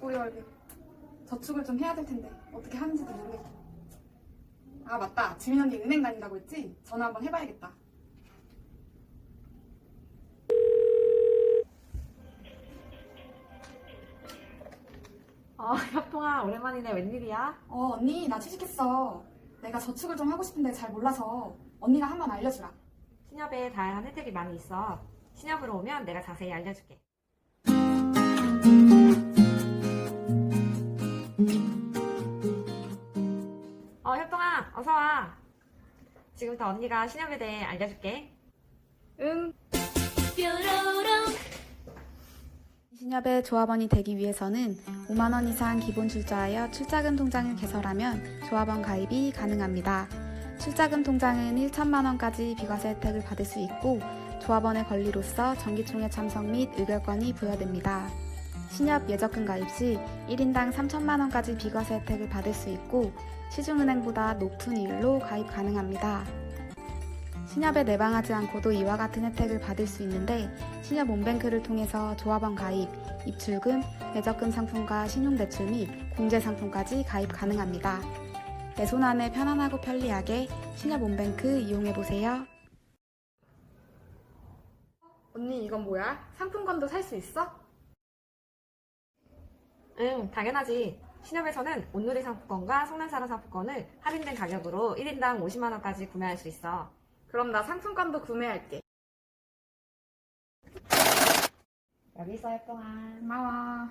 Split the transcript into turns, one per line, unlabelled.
월급. 저축을 좀 해야 될 텐데 어떻게 하는지도 모르겠고. 아 맞다. 지민 언니 은행 다닌다고 했지? 전화 한번 해봐야겠다.
어, 협동아, 오랜만이네. 웬일이야?
어 언니 나 취직했어. 내가 저축을 좀 하고 싶은데 잘 몰라서 언니가 한번 알려주라.
신협에 다양한 혜택이 많이 있어. 신협으로 오면 내가 자세히 알려줄게. 어서와. 지금부터 언니가 신협에 대해 알려줄게.
응.
신협의 조합원이 되기 위해서는 5만 원 이상 기본 출자하여 출자금 통장을 개설하면 조합원 가입이 가능합니다. 출자금 통장은 1천만 원까지 비과세 혜택을 받을 수 있고 조합원의 권리로서 정기총회 참석 및 의결권이 부여됩니다. 신협 예적금 가입 시 1인당 3천만 원까지 비과세 혜택을 받을 수 있고 시중은행보다 높은 이율로 가입 가능합니다. 신협에 내방하지 않고도 이와 같은 혜택을 받을 수 있는데 신협 온뱅크를 통해서 조합원 가입, 입출금, 예적금 상품과 신용대출 및 공제상품까지 가입 가능합니다. 내 손 안에 편안하고 편리하게 신협 온뱅크 이용해보세요.
언니 이건 뭐야? 상품권도 살 수 있어?
응, 당연하지. 신협에서는 온누리 상품권과 성난사랑 상품권을 할인된 가격으로 1인당 50만원까지 구매할 수 있어.
그럼 나 상품권도 구매할게.
여기 있어, 협동아.
고마워.